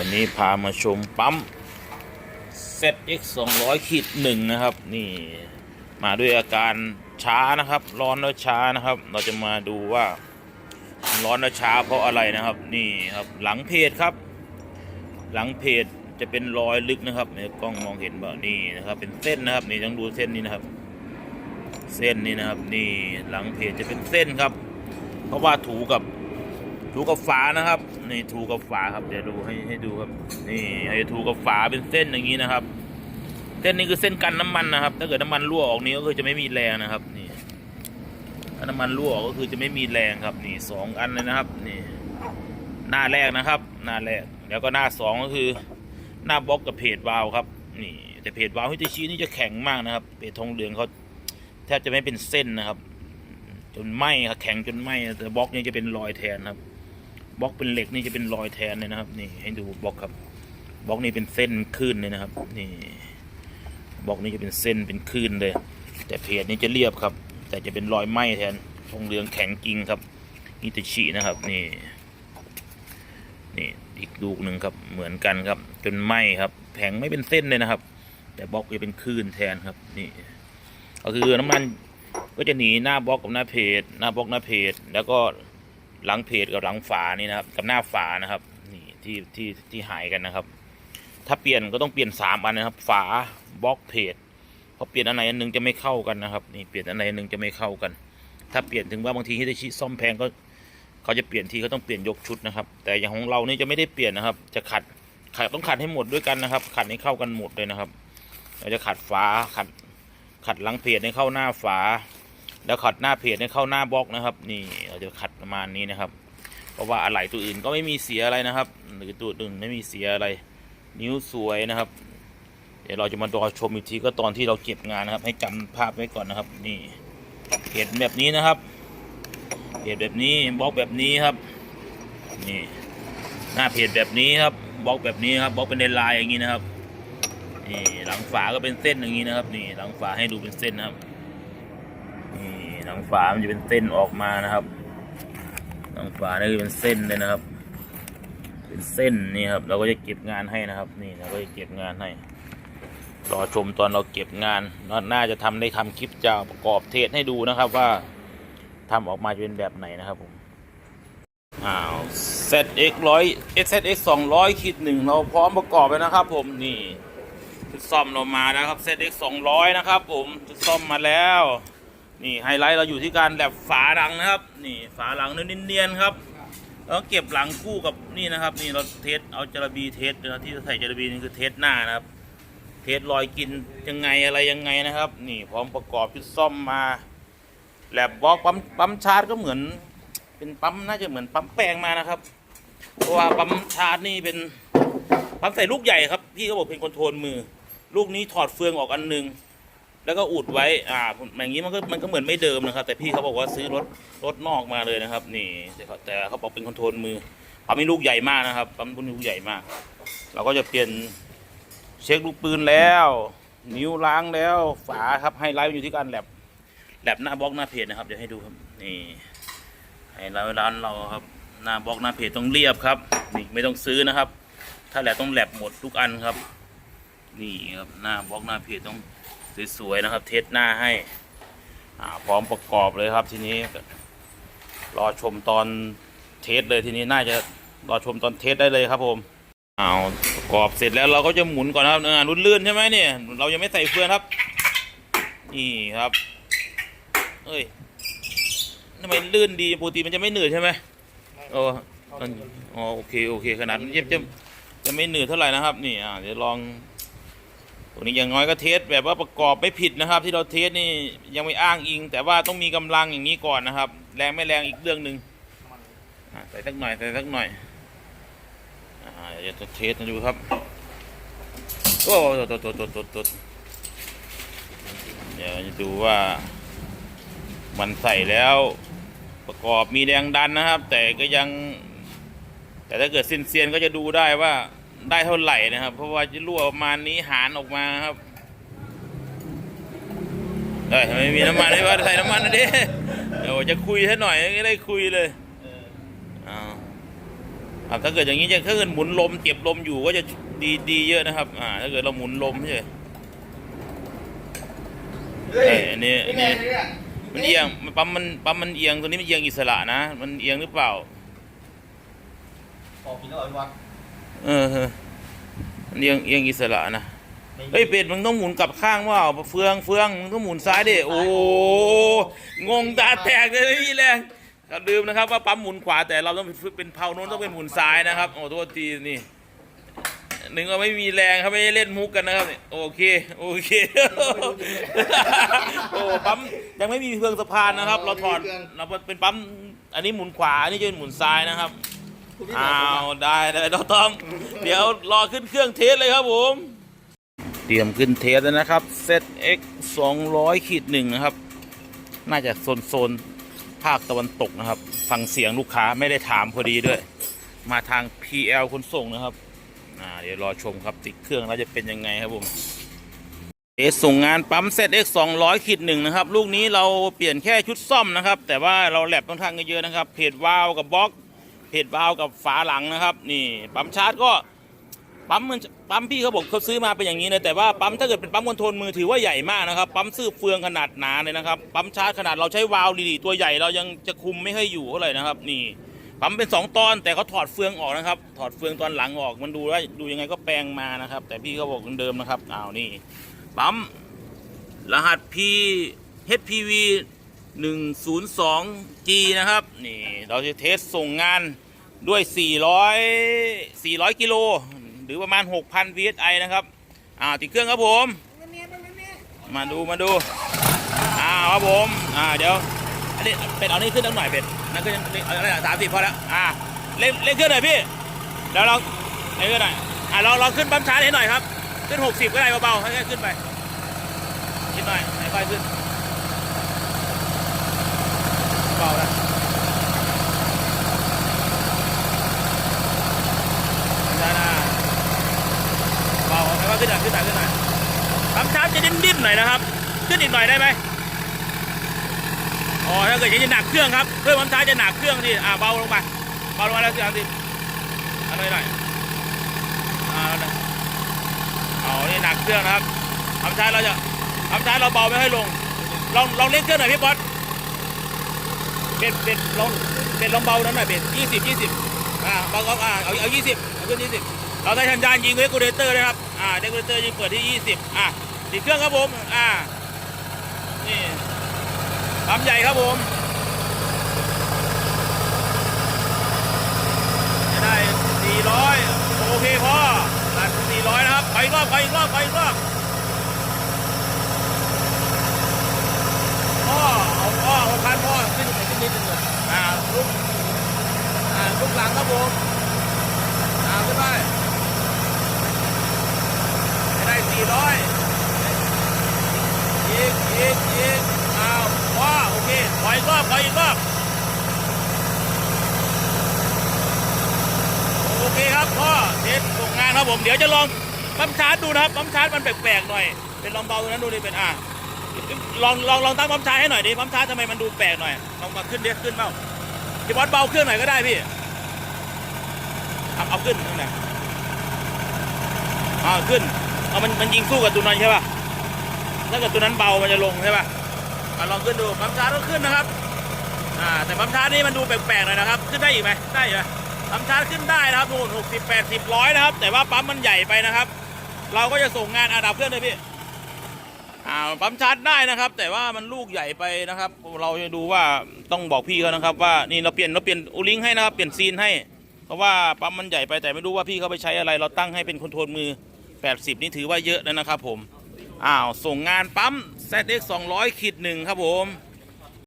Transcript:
วันนี้พามาชมปั๊ม ZX 200ขีดหนึ่งนะครับ นี่มาด้วยอาการช้านะครับ ร้อนแล้วช้านะครับ เราจะมาดูว่าร้อนแล้วช้าเพราะอะไรนะครับ นี่ครับหลังเพจครับ หลังเพจจะเป็นรอยลึกนะครับในกล้องมองเห็นบ่นี่นะครับ เป็นเส้นนะครับ นี่ต้องดูเส้นนี้นะครับ เส้นนี้นะครับ นี่หลังเพจจะเป็นเส้นครับ เพราะว่าถูกับ ถูกับฝานะครับ นี่ถูกับฝาครับ เดี๋ยวดูให้ให้ดูครับ นี่ไอ้ถูกับฝาเป็นเส้นอย่างนี้นะครับ เส้นนี้คือเส้นกันน้ำมันนะครับ ถ้าเกิดน้ำมันรั่วออกนี้ก็คือจะไม่มีแรงนะครับ นี่ถ้าน้ำมันรั่วออกก็คือจะไม่มีแรงครับ นี่สองอันเลยนะครับ นี่ หน้าแรกนะครับ หน้าแรกแล้วก็หน้าสองก็คือ หน้าบล็อกกับเพจวาล์วครับ นี่ แต่เพจวาล์วฮิตาชินี่จะแข็งมากนะครับเพจทองเหลืองเขาแทบจะไม่เป็นเส้นนะครับ จนไหมครับแข็งจนไหมแต่บล็อกนี่จะเป็นรอยแทนครับ บล็อกเป็นเหล็กนี่จะเป็นรอยแทนเลยนะครับ นี่ให้ดูบล็อกครับบล็อกนี่เป็นเส้นคลื่นเลยนะครับ นี่บล็อกนี่จะเป็นเส้นเป็นคลื่นเลย แต่เพจนี่จะเรียบครับ แต่จะเป็นรอยไหมแทนทองเหลืองแข็งจริงครับฮิตาชินะครับ นี่ นี่อีกลูกหนึ่งครับเหมือนกันครับ จนไหมครับแผงไม่เป็นเส้นเลยนะครับ แต่บล็อกจะเป็นคลื่นแทนครับ นี่ก็คือน้ำมันก็จะหนีหน้าบล็อกกับหน้าเพจหน้าบล็อกหน้าเพจแล้วก็ หลังเพจกับหลังฝานี่นะครับ กับหน้าฝานะครับ นี่ที่ที่ที่หายกันนะครับ ถ้าเปลี่ยนก็ต้องเปลี่ยนสามอันนะครับ ฝาบล็อกเพจพราะเปลี่ยนอันไหนอันหนึงจะไม่เข้ากันนะครับ นี่เปลี่ยนอันไหนอันหนึงจะไม่เข้ากัน ถ้าเปลี่ยนถึงว่าบางทีฮิตาชิซ่อมแพงก็เขาจะเปลี่ยนทีเขาต้องเปลี่ยนยกชุดนะครับ แต่อย่างของเรานี่จะไม่ได้เปลี่ยนนะครับ จะขัดขัดต้องขัดให้หมดด้วยกันนะครับ ขัดให้เข้ากันหมดเลยนะครับ เราจะขัดฝาขัดขัดหลังเพจให้เข้าหน้าฝา แล้วขัดหน้าเพจให้เข้าหน้าบล็อกนะครับ นี่เราจะขัดประมาณนี้นะครับ เพราะว่าอะไหล่ตัวอื่นก็ไม่มีเสียอะไรนะครับ หรือตัวอื่นไม่มีเสียอะไร นิ้วสวยนะครับ เดี๋ยวเราจะมาดอชมอีกทีก็ตอนที่เราเก็บงานนะครับ ให้จำภาพไว้ก่อนนะครับ นี่เพจแบบนี้นะครับเพจแบบนี้บล็อกแบบนี้ครับ นี่หน้าเพจแบบนี้ครับบล็อกแบบนี้ครับบล็อกเป็นลายอย่างนี้นะครับนี่หลังฝาก็เป็นเส้นอย่างนี้นะครับ นี่หลังฝาให้ดูเป็นเส้นนะครับ นี่หลังฝา มันจะเป็นเส้นออกมานะครับหลังฝานี่คือเป็นเส้นเลยนะครับ เป็นเส้นนี่ครับ เราก็จะเก็บงานให้นะครับ นี่เราก็จะเก็บงานให้ รอชมตอนเราเก็บงานน่าจะทำได้ทำคลิปจะประกอบเทสให้ดูนะครับว่าทำออกมาจะเป็นแบบไหนนะครับผม อ้าว ZX ร้อย ZX สองร้อยขีดหนึ่งเราพร้อมประกอบแล้วนะครับ ผมนี่ชุดซ่อมเรามาแล้วครับ ZX สองร้อยนะครับ ผมชุดซ่อมมาแล้ว นี่ไฮไลท์เราอยู่ที่การแลบฝาหลังนะครับ นี่ฝาหลังเนียนๆครับแล้วเก็บหลังคู่กับนี่นะครับ นี่เราเทสเอาจระบีเทสนะครับที่ใส่จระบีนี่คือเทสหน้านะครับ เทสรอยกินยังไงอะไรยังไงนะครับ นี่พร้อมประกอบชุดซ่อมมาแลบบล็อกปั๊มปั๊มชาร์จก็เหมือน เป็นปั๊มน่าจะเหมือนปั๊มแปลงมานะครับเพราะว่าปั๊มชาร์จนี่เป็นปั๊มใส่ลูกใหญ่ครับพี่เขาบอกเป็นคอนโทรลมือ ลูกนี้ถอดเฟืองออกอันหนึ่ง แล้วก็อุดไว้อ่าอย่างนี้มันก็มันก็เหมือนไม่เดิมนะครับ แต่พี่เขาบอกว่าซื้อรถรถนอกมาเลยนะครับ นี่แต่เขาบอกเป็นคอนโทรลมือปั๊มนี่ลูกใหญ่มากนะครับปั๊มพวกนี้ลูกใหญ่มาก เราก็จะเปลี่ยนเช็คลูกปืนแล้ว นิ้วล้างแล้วฝาครับไฮไลท์อยู่ที่การแลบแลบหน้าบล็อกหน้าเพจนะครับเดี๋ยวให้ดูครับนี่ให้เราร้านเราครับหน้าบล็อกหน้าเพจต้องเรียบครับนี่ไม่ต้องซื้อนะครับ ถ้าแลบต้องแลบหมดทุกอันครับ นี่ครับหน้าบล็อกหน้าเพจต้อง สวยๆนะครับ เทสหน้าให้พร้อมประกอบเลยครับทีนี้ รอชมตอนเทสเลยทีนี้น่าจะรอชมตอนเทสได้เลยครับผมเอาประกอบเสร็จแล้วเราก็จะหมุนก่อนนะครับอ่ารุ่นลื่นใช่ไหมเนี่ย เรายังไม่ใส่เฟืองครับ นี่ครับเอ้ยทำไมลื่นดีปกติมันจะไม่เหนืดใช่ไหมโอ้อ๋อโอเคโอเคขนาดมันจะจะจะไม่เหนืดเท่าไหร่นะครับ นี่อ่าเดี๋ยวลอง ตัวนี้อย่างน้อยก็เทสแบบว่าประกอบไม่ผิดนะครับ ที่เราเทสนี่ยังไม่อ้างอิง แต่ว่าต้องมีกำลังอย่างนี้ก่อนนะครับ แรงไม่แรงอีกเรื่องหนึ่งอ่าใส่สักหน่อยใส่สักหน่อยอ่าเดี๋ยวจะเทสให้ดูครับโอ้ตัวตัวตัวตัวตัวเดี๋ยวจะดูว่า มันใส่แล้วประกอบมีแรงดันนะครับ แต่ก็ยัง แต่ถ้าเกิดเซียนๆก็จะดูได้ว่า ได้เท่าไหร่นะครับ เพราะว่าจะรั่วประมาณนี้หารออกมาครับเอ้ยทำไมมีน้ำมันให้ว่าใส่น้ำมันนะดิเดี๋ยวจะคุยให้หน่อยไม่ได้คุยเลยเอาครับถ้าเกิดอย่างนี้จะถ้าเกิดหมุนลมเจ็บลมอยู่ก็จะดีดีเยอะนะครับ อ่า ถ้าเกิดเราหมุนลมใช่เฮ้ยเอ้ยอันนี้อันนี้นี่ไงมันเอียงมันปั๊มมันปั๊มมันเอียงตัวนี้มันเอียงอิสระนะ มันเอียงหรือเปล่าออกกินแล้วไอ้วัด เออเออมันเอียงเอียงอิสระนะเฮ้ยเป็ดมึงต้องหมุนกลับข้างว่าเฟืองเฟืองมึงต้องหมุนซ้ายดิโอ้งงตาแตกเลยนี่แรงก็ลืมนะครับว่าปั๊มหมุนขวาแต่เราต้องเป็นเพาโน้นต้องเป็นหมุนซ้ายนะครับโอ้โทษทีนี่หนึ่งก็ไม่มีแรงครับไม่ได้เล่นมุกกันนะครับโอเคโอเคโอ้ปั๊มยังไม่มีเฟืองสะพานนะครับ เราถอดเราเป็นปั๊มอันนี้หมุนขวาอันนี้จะเป็นหมุนซ้ายนะครับ อ้าวได้ได้เราต้องเดี๋ยวรอขึ้นเครื่องเทสเลยครับผม เตรียมขึ้นเทสแล้วนะครับ ZX 200ขีดหนึ่งนะครับ น่าจะโซนโซนภาคตะวันตกนะครับ ฟังเสียงลูกค้าไม่ได้ถามพอดีด้วย มาทาง PL ขนส่งนะครับอ่าเดี๋ยวรอชมครับติดเครื่องแล้วจะเป็นยังไงครับผม เอสส่งงานปั๊ม ZX 200ขีดหนึ่งนะครับ ลูกนี้เราเปลี่ยนแค่ชุดซ่อมนะครับ แต่ว่าเราแลบค่อนข้างเยอะนะครับ เพจวาล์วกับบล็อก เพจวาล์วกับฝาหลังนะครับ นี่ปั๊มชาร์จก็ปั๊มมันปั๊มพี่เขาบอกเขาซื้อมาเป็นอย่างนี้เลยแต่ว่าปั๊มถ้าเกิดเป็นปั๊มคอนโทรลมือถือว่าใหญ่มากนะครับปั๊มซื้อเฟืองขนาดหนาเลยนะครับปั๊มชาร์จขนาดเราใช้วาล์วดีๆตัวใหญ่เรายังจะคุมไม่ให้อยู่เท่าไหร่นะครับ นี่ปั๊มเป็นสองตอนแต่เขาถอดเฟืองออกนะครับ ถอดเฟืองตอนหลังออกมันดูว่าดูยังไงก็แปลงมานะครับ แต่พี่เขาบอกเหมือนเดิมนะครับอ้าวนี่ปั๊มรหัส P HPV 102G นะครับ นี่เราจะเทสส่งงานด้วย 400 400 กิโล หรือประมาณ 6,000 VSI นะครับ อ่าติดเครื่องครับผม มาดูมาดูอ่าครับผม อ่าเดี๋ยว อันนี้เป็ดเอานี่ขึ้นตั้งหน่อยเป็ดนั่นก็ยังเอาอะไรสามสิบพอแล้ว อ่าเล่นเล่นเครื่องหน่อยพี่เดี๋ยวเราเล่นเครื่องหน่อยอ่าเราเราขึ้นปั๊มชาร์จให้หน่อยครับ ขึ้น 60 ก็ได้เบาๆให้ขึ้นไปขึ้นหน่อยให้ค่อยขึ้น เบาแล้วได้นะเบาให้ว่าขึ้นหน่อยขึ้นหน่อยขึ้นหน่อยปั๊มชาจะดิ้นๆหน่อยนะครับ ขึ้นอีกหน่อยได้ไหมอ๋อถ้าเกิดจะหนักเครื่องครับเครื่องปั๊มชาจะหนักเครื่องที่อ่าเบาลงไปเบาลงมาแล้วสิเอาสิเอาหน่อยหน่อยอ่าเอาหน่อยอ๋อนี่หนักเครื่องนะครับปั๊มชาเราจะปั๊มชาเราเบาไม่ค่อยลงลองลองเล่นเครื่องหน่อยพี่บอส เบ็ดเบ็ดลองเบ็ดลองเบานั้นหน่อยเบ็ดยี่สิบยี่สิบอ่าบาก็อ่าเอาเอายี่สิบเอาขึ้นยี่สิบเราได้ทันยานยิงเวกูเลเตอร์นะครับอ่าเดกูเลเตอร์ยิงเปิดที่ยี่สิบอ่าติดเครื่องครับผมอ่านี่ปั๊มใหญ่ครับผมจะได้สี่ร้อยโอเคพอตัดสี่ร้อยนะครับไปอีกรอบไปอีกรอบไปอีกรอบพ่อเอาพ่อเอาคันพ่อ ลุกอ่าลุกหลังครับผมอ่าขึ้นไปได้สี่ร้อยอีกอีกอีกอ้าวพ่อโอเคขออีกรอบขออีกรอบโอเคครับพ่อเทสส่งงานครับผมเดี๋ยวจะลองปั๊มชาร์จดูนะครับปั๊มชาร์จมันแปลกๆหน่อย เป็นลองเบาตรงนั้นดูดิเป็นอะลองลองลองตั้งปั๊มชาร์จให้หน่อยดิปั๊มชาร์จทำไมมันดูแปลกหน่อยลองมาขึ้นเดียขึ้นเปล่า พี่บอสเบาเครื่องหน่อยก็ได้พี่เอาเอาขึ้นนั่นแหละอ่าขึ้นเอามันมันยิงสู้กับตัวนั้นใช่ป่ะถ้าเกิดตัวนั้นเบามันจะลงใช่ป่ะอะลองขึ้นดูปั๊มชาร์จก็ขึ้นนะครับอ่าแต่ปั๊มชาร์จนี่มันดูแปลกๆหน่อยนะครับขึ้นได้อีกไหมได้อยู่ไหมปั๊มชาร์จขึ้นได้นะครับนู่นหกสิบแปดสิบร้อยนะครับ แต่ว่าปั๊มมันใหญ่ไปนะครับ เราก็จะส่งงานอาดับเครื่องเลยพี่ อ่าปั๊มชาร์จได้นะครับ แต่ว่ามันลูกใหญ่ไปนะครับ เราจะดูว่าต้องบอกพี่เขานะครับ ว่านี่เราเปลี่ยนเราเปลี่ยนอุลิงให้นะครับเปลี่ยนซีนให้เพราะว่าปั๊มมันใหญ่ไปแต่ไม่รู้ว่าพี่เขาไปใช้อะไร เราตั้งให้เป็นคอนโทรลมือ 80 นี่ถือว่าเยอะแล้วนะครับผมอ้าวส่งงานปั๊ม ZX 200ขีดหนึ่งครับผม